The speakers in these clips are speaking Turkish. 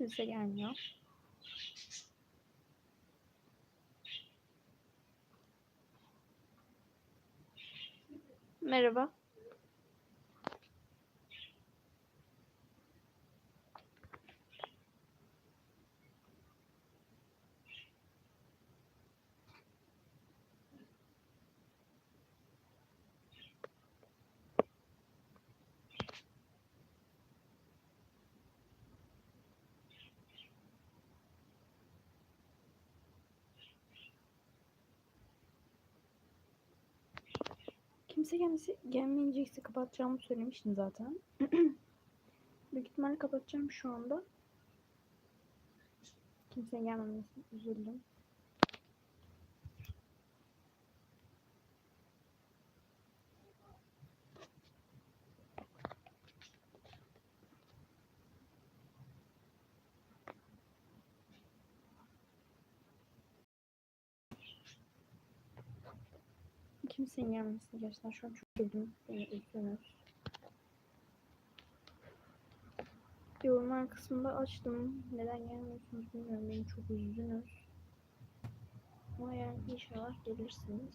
Kimse gelmiyor. Merhaba. Kimse gelmesi, gelmeyecekse kapatacağımı söylemiştim zaten. Büyük ihtimalle kapatacağım şu anda. Kimse gelmemesi üzüldüm. Kimsenin gelmesini gerçekten şu an çok üzüldüm. Beni üzüldünüz. Yorumlar kısmında açtım. Neden gelmiyorsunuz bilmiyorum. Beni çok üzdünüz. Ama yani inşallah gelirsiniz.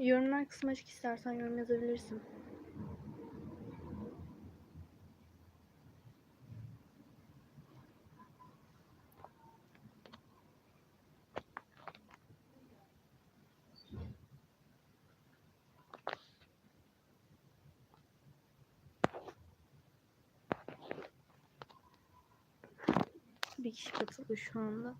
Yorumlar kısmı açık istersen yorum yazabilirsin. Bir kişi katıldı şu anda.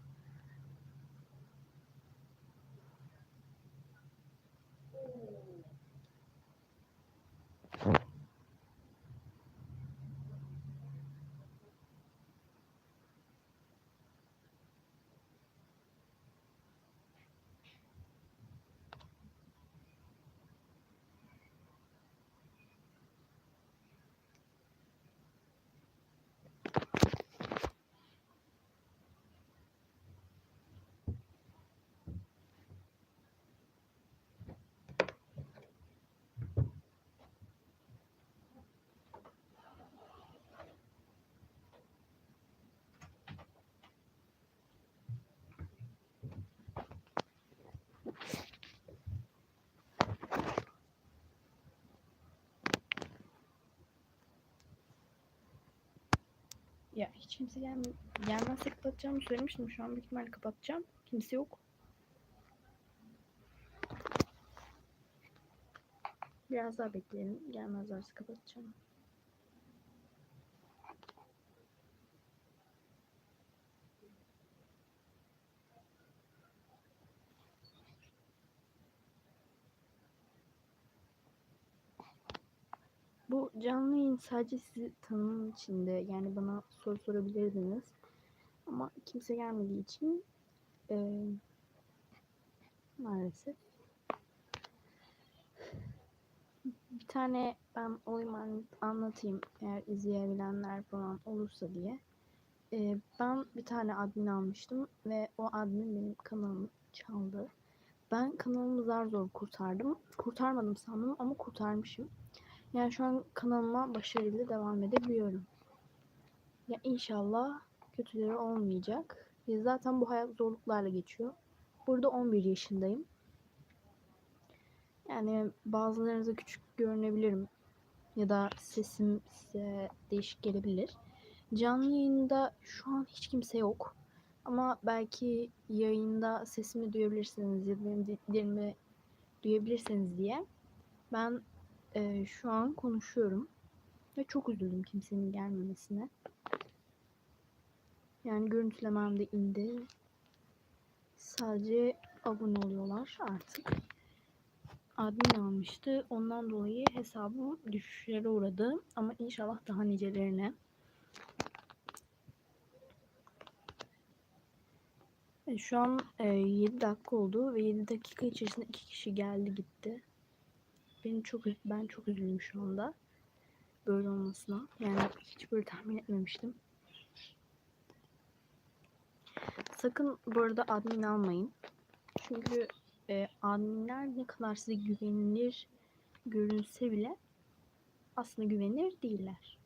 Ya hiç kimse gelme gelmezse kapatacağımı söylemiştim. Şu an büyük ihtimalle kapatacağım. Kimse yok. Biraz daha bekleyelim. Gelmezlerse kapatacağım. Bu canlı yayın sadece sizi tanımam içinde. Yani bana soru sorabilirdiniz. Ama kimse gelmediği için eee, maalesef. Bir tane ben oyun an- anlatayım eğer izleyebilenler falan olursa diye. Eee, ben bir tane admin almıştım ve o admin benim kanalımı çaldı. Ben kanalımı zar zor kurtardım. Kurtarmadım sandım ama kurtarmışım. Yani şu an kanalıma başarıyla devam edebiliyorum. Ya inşallah kötüleri olmayacak. Ya zaten bu hayat zorluklarla geçiyor. Burada 11 yaşındayım. Yani bazılarınıza küçük görünebilirim. Ya da sesim size değişik gelebilir. Canlı yayında şu an hiç kimse yok. Ama belki yayında sesimi duyabilirsiniz ya benim dediklerimi duyabilirsiniz diye ben e, şu an konuşuyorum ve çok üzüldüm kimsenin gelmemesine. Yani görüntülemem de indi. Sadece abone oluyorlar artık. Admin almıştı. Ondan dolayı hesabım düşüşlere uğradı. Ama inşallah daha nicelerine. E, Şu an e, 7 dakika oldu ve 7 dakika içerisinde 2 kişi geldi gitti. Beni çok ben çok üzüldüm şu anda böyle olmasına. Yani hiç böyle tahmin etmemiştim. Sakın bu arada admin almayın. Çünkü e, adminler ne kadar size güvenilir görünse bile aslında güvenilir değiller.